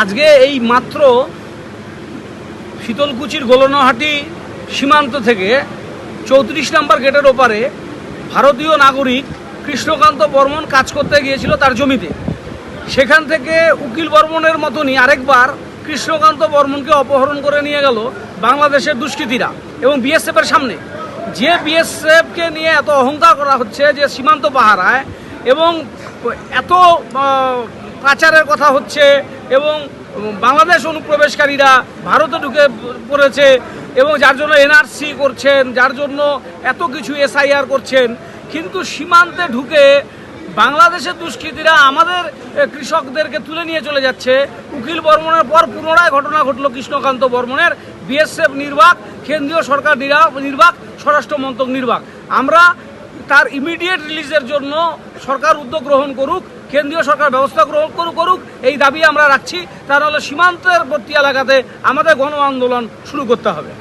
আজকে এই মাত্র শীতলকুচির গোলনহাটি সীমান্ত থেকে চৌত্রিশ নম্বর গেটের ওপারে ভারতীয় নাগরিক কৃষ্ণকান্ত বর্মন কাজ করতে গিয়েছিল তার জমিতে। সেখান থেকে উকিল বর্মনের মতনই আরেকবার কৃষ্ণকান্ত বর্মনকে অপহরণ করে নিয়ে গেল বাংলাদেশের দুষ্কৃতীরা এবং বিএসএফের সামনে। যে বিএসএফকে নিয়ে এত অহংকার করা হচ্ছে যে সীমান্ত পাহারায় এবং এত পাচারের কথা হচ্ছে এবং বাংলাদেশ অনুপ্রবেশকারীরা ভারতে ঢুকে পড়েছে এবং যার জন্য এনআরসি করছেন, যার জন্য এত কিছু এসআইআর করছেন। কিন্তু সীমান্তে ঢুকে বাংলাদেশের দুষ্কৃতীরা আমাদের কৃষকদেরকে তুলে নিয়ে চলে যাচ্ছে। উকিল বর্মনের পর পুনরায় ঘটনা ঘটলো কৃষ্ণকান্ত বর্মনের বিএসএফ নির্বাক, কেন্দ্রীয় সরকার নিরা- নির্বাক, স্বরাষ্ট্র মন্ত্রক নির্বাক। আমরা তার ইমিডিয়েট রিলিজের জন্য সরকার উদ্যোগ গ্রহণ করুক কেন্দ্রীয় সরকার ব্যবস্থা গ্রহণ করুক করুক, এই দাবি আমরা রাখছি। তা সীমান্তের বর্তী এলাকাতে আমাদের গণ আন্দোলন শুরু করতে হবে।